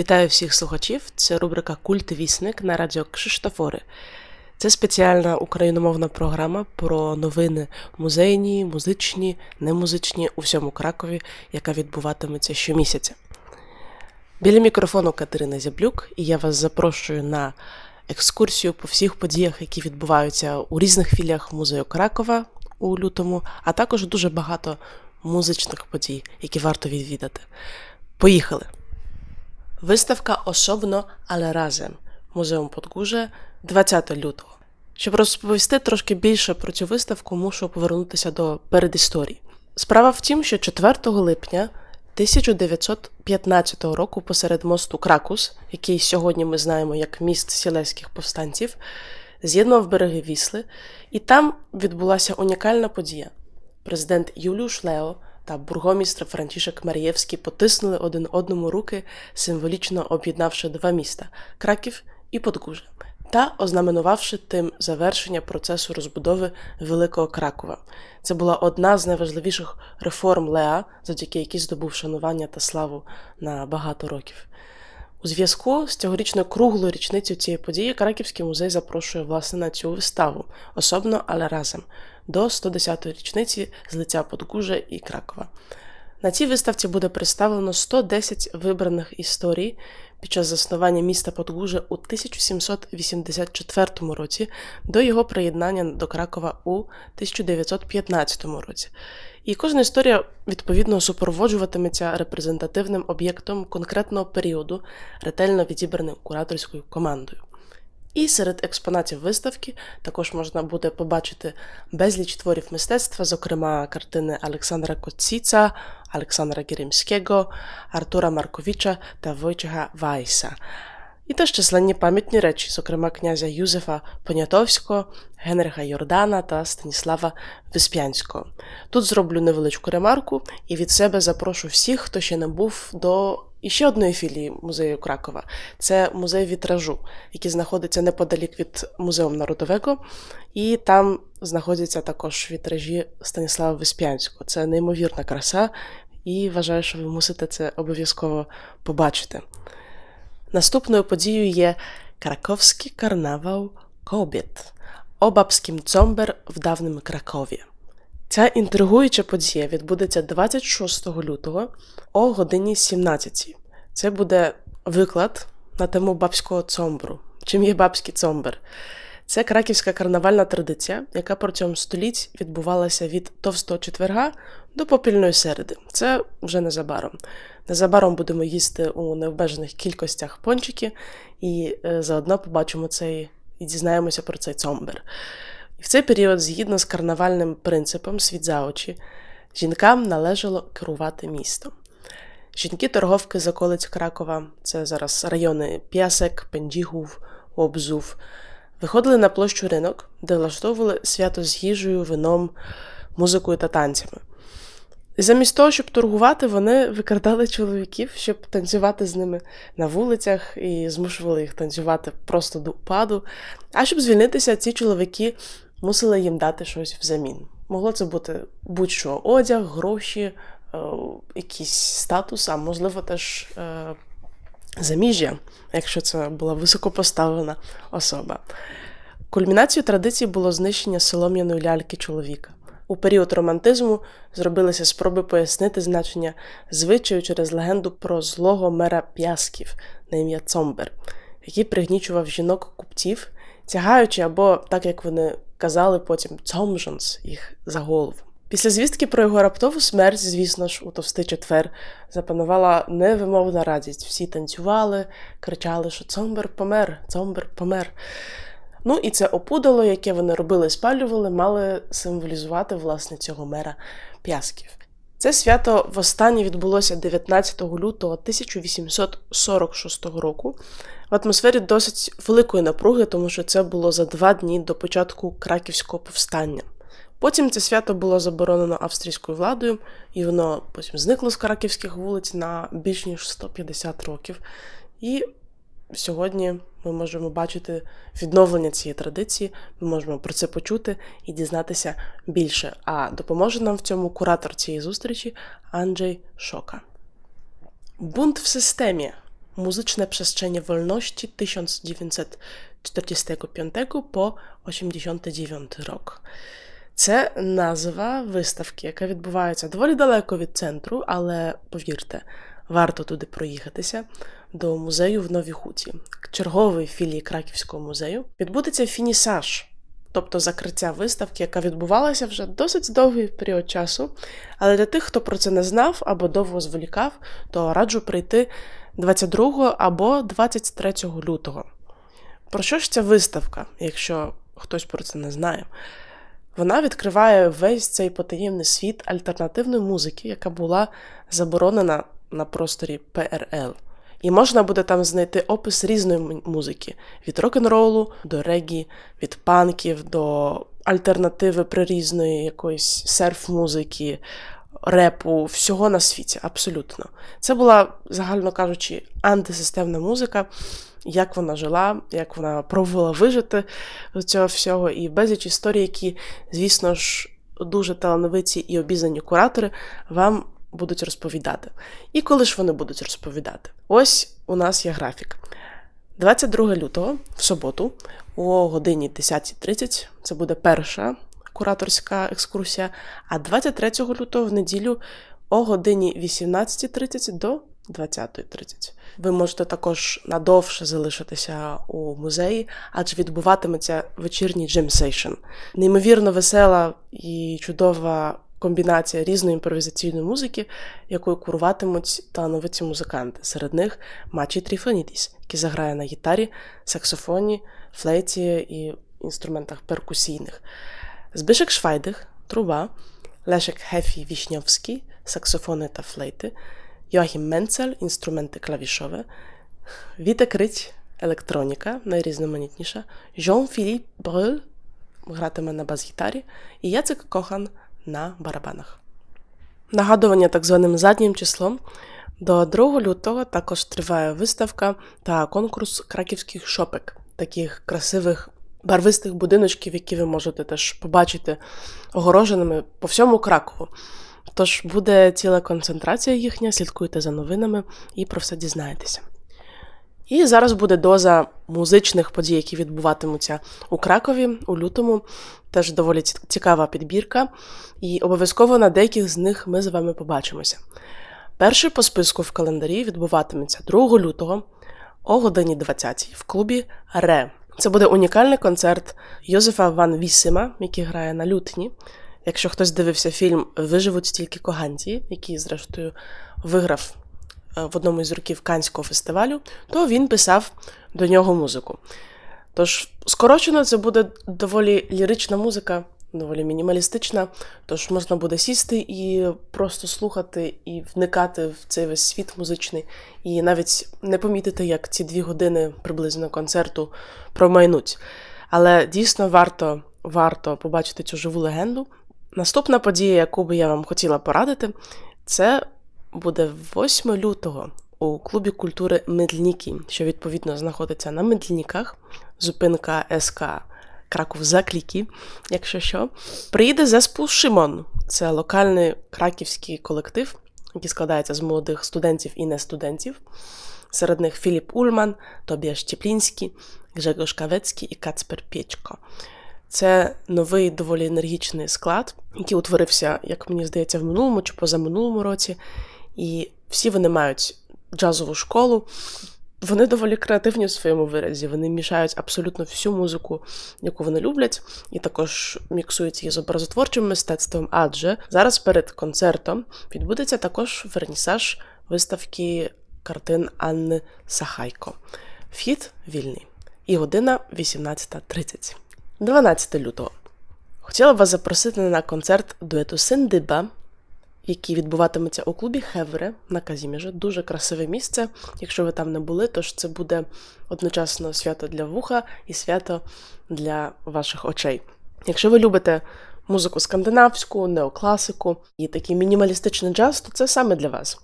Вітаю всіх слухачів. Це рубрика Культ Вісник на радіо Кшиштофори. Це спеціальна україномовна програма про новини музейні, музичні, немузичні у всьому Кракові, яка відбуватиметься щомісяця. Біля мікрофону Катерина Зяблюк, і я вас запрошую на екскурсію по всіх подіях, які відбуваються у різних філіях музею Кракова у лютому, а також дуже багато музичних подій, які варто відвідати. Поїхали! Виставка особно, але разом. Музеум Подгужа 20 лютого. Щоб розповісти трошки більше про цю виставку, мушу повернутися до передісторії. Справа в тім, що 4 липня 1915 року посеред мосту Кракус, який сьогодні ми знаємо як міст сілеських повстанців, з'єднував береги Вісли, і там відбулася унікальна подія. Президент Юліуш Лео та бургомістр Франтішек Марієвський потиснули один одному руки, символічно об'єднавши два міста Краків і Подгужа, та ознаменувавши тим завершення процесу розбудови Великого Кракова. Це була одна з найважливіших реформ Леа, завдяки якій здобув шанування та славу на багато років. У зв'язку з цьогорічною круглою річницею цієї події Краківський музей запрошує власне на цю виставу, особно, але разом, до 110-ї річниці з лиця Подгужа і Кракова. На цій виставці буде представлено 110 вибраних історій під час заснування міста Подгужа у 1784 році до його приєднання до Кракова у 1915 році. І кожна історія відповідно супроводжуватиметься репрезентативним об'єктом конкретного періоду, ретельно відібраним кураторською командою. І серед експонатів виставки також можна буде побачити безліч творів мистецтва, зокрема картини Олександра Коціца, Олександра Геремського, Артура Марковіча та Войчега Вайса. І теж численні пам'ятні речі, зокрема князя Юзефа Понятовського, Генриха Йордана та Станіслава Виспянського. Тут зроблю невеличку ремарку і від себе запрошу всіх, хто ще не був до іще одної філії музею Кракова. Це музей вітражу, який знаходиться неподалік від музею Народового, і там знаходяться також вітражі Станіслава Виспянського. Це неймовірна краса, і вважаю, що ви мусите це обов'язково побачити. Наступною подією є Краковський карнавал Кобіт Обабським цомбер в давному Кракові. Ця інтригуюча подія відбудеться 26 лютого о годині 17. Це буде виклад на тему бабського цомбру. Чим є бабський цомбер? Це краківська карнавальна традиція, яка протягом століть відбувалася від товстого четверга до попільної середи. Це вже незабаром. Незабаром будемо їсти у необмежених кількостях пончики, і е, заодно побачимо цей і дізнаємося про цей цомбер. І в цей період, згідно з карнавальним принципом світ за очі, жінкам належало керувати містом. Жінки-торговки з околиць Кракова, це зараз райони П'ясек, Пенджігув, Обзув, виходили на площу ринок, де влаштовували свято з їжею, вином, музикою та танцями. І замість того, щоб торгувати, вони викрадали чоловіків, щоб танцювати з ними на вулицях і змушували їх танцювати просто до упаду. А щоб звільнитися, ці чоловіки мусили їм дати щось взамін. Могло це бути будь-що одяг, гроші, е, якийсь статус, а можливо, теж е, заміжжя, якщо це була високопоставлена особа. Кульмінацією традиції було знищення солом'яної ляльки чоловіка. У період романтизму зробилися спроби пояснити значення звичаю через легенду про злого мера п'ясків на ім'я Цомбер, який пригнічував жінок купців, тягаючи або, так як вони казали потім, цомжонс їх за голову. Після звістки про його раптову смерть, звісно ж, у товстий четвер запанувала невимовна радість. Всі танцювали, кричали, що Цомбер помер, Цомбер помер. Ну і це опудало, яке вони робили, спалювали, мали символізувати власне цього мера П'ясків. Це свято востаннє відбулося 19 лютого 1846 року в атмосфері досить великої напруги, тому що це було за два дні до початку краківського повстання. Потім це свято було заборонено австрійською владою, і воно потім зникло з краківських вулиць на більш ніж 150 років. І сьогодні ми можемо бачити відновлення цієї традиції, ми можемо про це почути і дізнатися більше. А допоможе нам в цьому куратор цієї зустрічі Анджей Шока. Бунт в системі. Muzyczne przestrzenie wolności 1945 по 89 рок. Це назва виставки, яка відбувається доволі далеко від центру, але повірте, варто туди проїхатися до музею в Новій Хуті, чергової філії Краківського музею. Відбудеться фінісаж, тобто закриття виставки, яка відбувалася вже досить довгий період часу. Але для тих, хто про це не знав або довго зволікав, то раджу прийти 22 або 23 лютого. Про що ж ця виставка, якщо хтось про це не знає? Вона відкриває весь цей потаємний світ альтернативної музики, яка була заборонена на просторі ПРЛ. І можна буде там знайти опис різної музики: від рок-н-ролу до регі, від панків до альтернативи прирізної якоїсь серф-музики, репу, всього на світі, абсолютно. Це була, загально кажучи, антисистемна музика, як вона жила, як вона пробувала вижити з цього всього, і безліч історій, які, звісно ж, дуже талановиті і обізнані куратори вам будуть розповідати. І коли ж вони будуть розповідати? Ось у нас є графік. 22 лютого, в суботу, о годині 10.30, це буде перша кураторська екскурсія, а 23 лютого в неділю о годині 18.30 до 20.30. Ви можете також надовше залишитися у музеї, адже відбуватиметься вечірній джемсейшн. Неймовірно весела і чудова комбінація різної імпровізаційної музики, якою куруватимуть талановиті музиканти. Серед них Мачі Тріфонідіс, який заграє на гітарі, саксофоні, флейті і інструментах перкусійних. Збишек Швайдих, труба, Лешек Хефі Вішньовський, саксофони та флейти, Йоахім Менцель, інструменти клавішове, Віта Крить, електроніка, найрізноманітніша, Жон Філіп Брюль гратиме на бас-гітарі, і Яцек Кохан на барабанах. Нагадування так званим заднім числом. До 2 лютого також триває виставка та конкурс краківських шопек, таких красивих барвистих будиночків, які ви можете теж побачити огороженими по всьому Кракову. Тож буде ціла концентрація їхня, слідкуйте за новинами і про все дізнаєтеся. І зараз буде доза музичних подій, які відбуватимуться у Кракові у лютому. Теж доволі цікава підбірка, і обов'язково на деяких з них ми з вами побачимося. Перший по списку в календарі відбуватиметься 2 лютого о годині 20 в клубі Ре. Це буде унікальний концерт Йозефа Ван Вісима, який грає на лютні. Якщо хтось дивився фільм Виживуть тільки Когантії, який, зрештою, виграв в одному із років Канського фестивалю, то він писав до нього музику. Тож, скорочено, це буде доволі лірична музика, доволі мінімалістична, тож можна буде сісти і просто слухати і вникати в цей весь світ музичний, і навіть не помітити, як ці дві години приблизно концерту промайнуть. Але дійсно варто, варто побачити цю живу легенду. Наступна подія, яку би я вам хотіла порадити, це буде 8 лютого у клубі культури Медлікі, що відповідно знаходиться на Медлініках, зупинка СК Краков Закліки, якщо що. Приїде зеспу Шимон. Це локальний краківський колектив, який складається з молодих студентів і не студентів. Серед них Філіп Ульман, Тобіаш Теплінський, Гжегош Кавецький і Кацпер Пєчко. Це новий доволі енергічний склад, який утворився, як мені здається, в минулому чи позаминулому році. І всі вони мають джазову школу. Вони доволі креативні в своєму виразі. Вони мішають абсолютно всю музику, яку вони люблять, і також міксують її з образотворчим мистецтвом. Адже зараз перед концертом відбудеться також вернісаж виставки картин Анни Сахайко. Вхід вільний. І година 18.30. 12 лютого. Хотіла б вас запросити на концерт дуету Синдиба, який відбуватиметься у клубі Хевре на Казіміжі. Дуже красиве місце. Якщо ви там не були, то ж це буде одночасно свято для вуха і свято для ваших очей. Якщо ви любите музику скандинавську, неокласику і такий мінімалістичний джаз, то це саме для вас.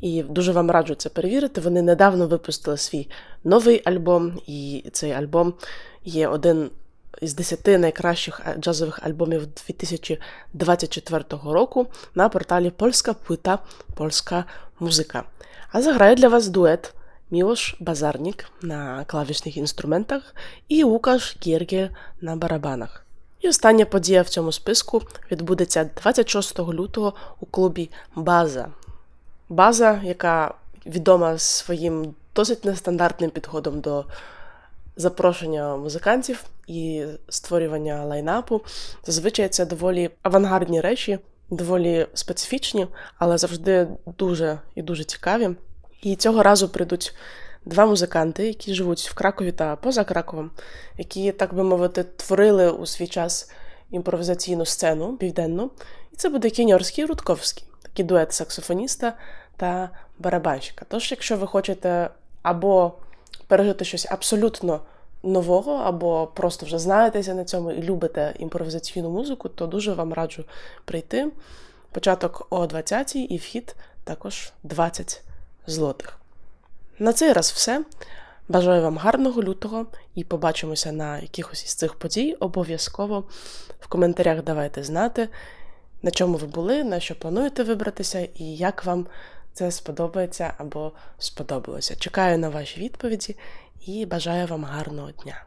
І дуже вам раджу це перевірити. Вони недавно випустили свій новий альбом, і цей альбом є один із 10 найкращих джазових альбомів 2024 року на порталі Польська Плита Польська музика. А заграє для вас дует Мілош Базарнік на клавішних інструментах і Лукаш Гєргєль на барабанах. І остання подія в цьому списку відбудеться 26 лютого у клубі База. База, яка відома своїм досить нестандартним підходом до запрошення музикантів і створювання лайнапу. Зазвичай це доволі авангардні речі, доволі специфічні, але завжди дуже і дуже цікаві. І цього разу прийдуть два музиканти, які живуть в Кракові та поза Краковом, які, так би мовити, творили у свій час імпровізаційну сцену південну. І це буде Кіньорський Рудковський, такий дует саксофоніста та барабанщика. Тож, якщо ви хочете або пережити щось абсолютно нового, або просто вже знаєтеся на цьому і любите імпровізаційну музику, то дуже вам раджу прийти. Початок о 20 і вхід також 20 злотих. На цей раз все. Бажаю вам гарного лютого і побачимося на якихось із цих подій. Обов'язково в коментарях давайте знати, на чому ви були, на що плануєте вибратися і як вам це сподобається або сподобалося. Чекаю на ваші відповіді і бажаю вам гарного дня.